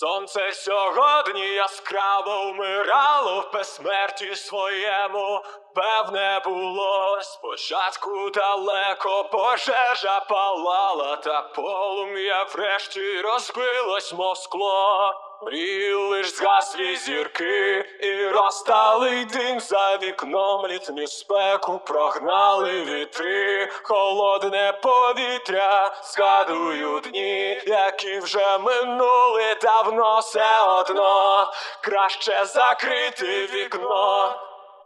Сонце сьогодні яскраво вмирало в безсмерті своєму. Певне було спочатку далеко пожежа палала, та полум'я врешті розбилось, мов скло. І лиш згаслі зірки, і розталий дим за вікном літню спеку прогнали вітри, холодне повітря, згадую дні, які вже минули давно все одно, краще закрити вікно.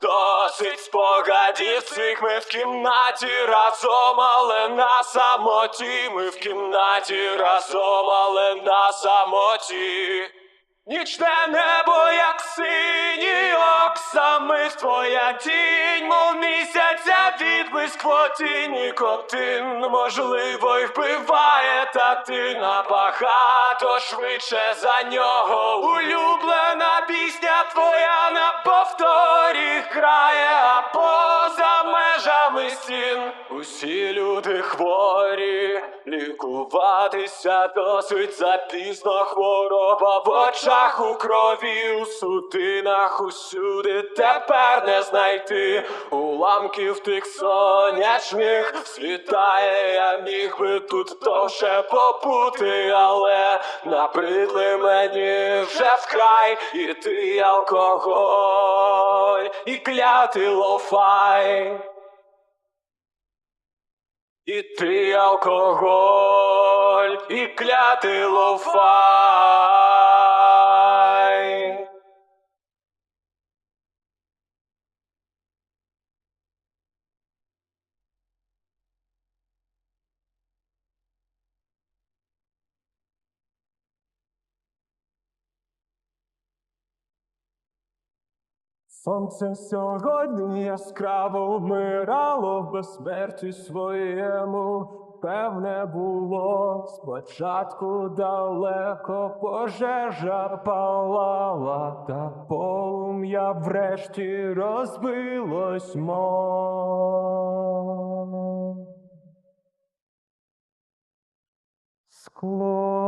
Досить спогадів цих ми в кімнаті разом, але на самоті, ми в кімнаті разом, але на самоті. Нічне небо, як синій оксами, твоя тінь, мов місяця відблиск тіні котин, можливо, й вбиває, та ти набагато швидше за нього. Улюблена пісня твоя на повторі стін. Усі люди хворі, лікуватися досить запізно. Хвороба в очах у крові, у судинах усюди тепер не знайти. Уламків тих сонячних світає, я міг би тут довше побути, але набридли мені вже вкрай і ти алкоголь, і клятий лофай. І ти алкоголь, і клятий лофай. Сонце сьогодні яскраво вмирало в безсмерті своєму. Певне було спочатку далеко пожежа палала, та полум'я врешті розбилось мов. Скло.